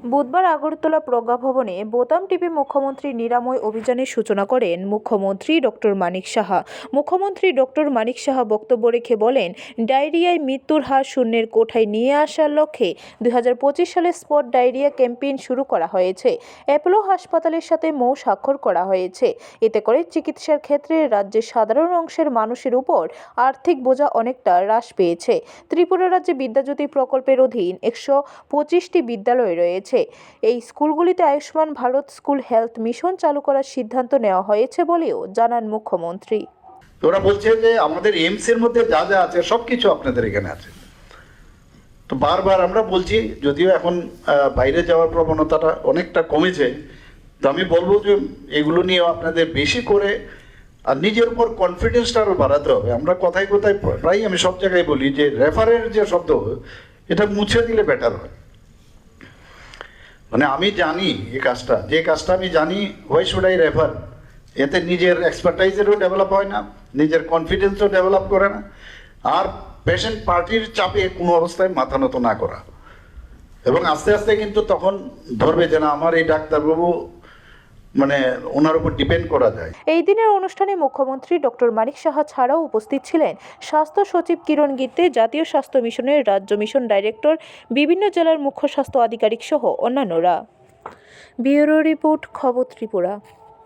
বুধবার আগরতলা প্রজ্ঞা ভবনে বোতাম টিপে মুখ্যমন্ত্রী নিরাময় অভিযানের সূচনা করেন মুখ্যমন্ত্রী ডক্টর মানিক সাহা। মুখ্যমন্ত্রী ডক্টর মানিক সাহা বক্তব্য রেখে বলেন, ডায়রিয়ায় মৃত্যুর হার শূন্যের কোঠায় নিয়ে আসার লক্ষ্যে দুই হাজার পঁচিশ সালে স্পট ডায়রিয়া ক্যাম্পেইন শুরু করা হয়েছে। অ্যাপোলো হাসপাতালের সাথে মৌ স্বাক্ষর করা হয়েছে। এতে করে চিকিৎসার ক্ষেত্রে রাজ্যের সাধারণ অংশের মানুষের উপর আর্থিক বোঝা অনেকটা হ্রাস পেয়েছে। ত্রিপুরা রাজ্যে বিদ্যাজ্যোতি প্রকল্পের অধীন একশো পঁচিশটি বিদ্যালয় রয়েছে। এই স্কুলগুলিতে Ayushman Bharat school health mission চালু করার সিদ্ধান্ত নেওয়া হয়েছে বলেও জানান মুখ্যমন্ত্রী। ওরা বলছে যে আমাদের এইমস এর মধ্যে যা যা আছে সবকিছু আপনাদের এখানে আছে। তো বারবার আমরা বলছি, যদিও এখন বাইরে যাওয়ার প্রবণতাটা অনেকটা কমেছে, তো আমি বলব যে এগুলো নিয়ে আপনাদের বেশি করে, আর নিজের উপর কনফিডেন্সটা আরও বাড়াতে হবে। আমরা কথায় কথায় প্রায় আমি সব জায়গায় বলি যে রেফারের যে শব্দ, এটা মুছে দিলে বেটার হয়। মানে আমি জানি এই কাজটা, যে কাজটা আমি জানি হোয়াই শুড আই রেফার এতে নিজের এক্সপার্টাইজেরও ডেভেলপ হয় না, নিজের কনফিডেন্সও ডেভেলপ করে না, আর পেশেন্ট পার্টির চাপে কোনো অবস্থায় মাথা নত না করা। এবং আস্তে আস্তে কিন্তু তখন ধরবে যে না, আমার এই ডাক্তারবাবু মানে ওনার উপর ডিপেন্ড করা যায়। এই দিনের অনুষ্ঠানে মুখ্যমন্ত্রী ডক্টর মানিক সাহা ছাড়াও উপস্থিত ছিলেন স্বাস্থ্য সচিব কিরণ গীতে জাতীয় স্বাস্থ্য মিশনের রাজ্য মিশন ডাইরেক্টর, বিভিন্ন জেলার মুখ্য স্বাস্থ্য আধিকারিক সহ অন্যান্যরা। ব্যুরো রিপোর্ট, খবর ত্রিপুরা।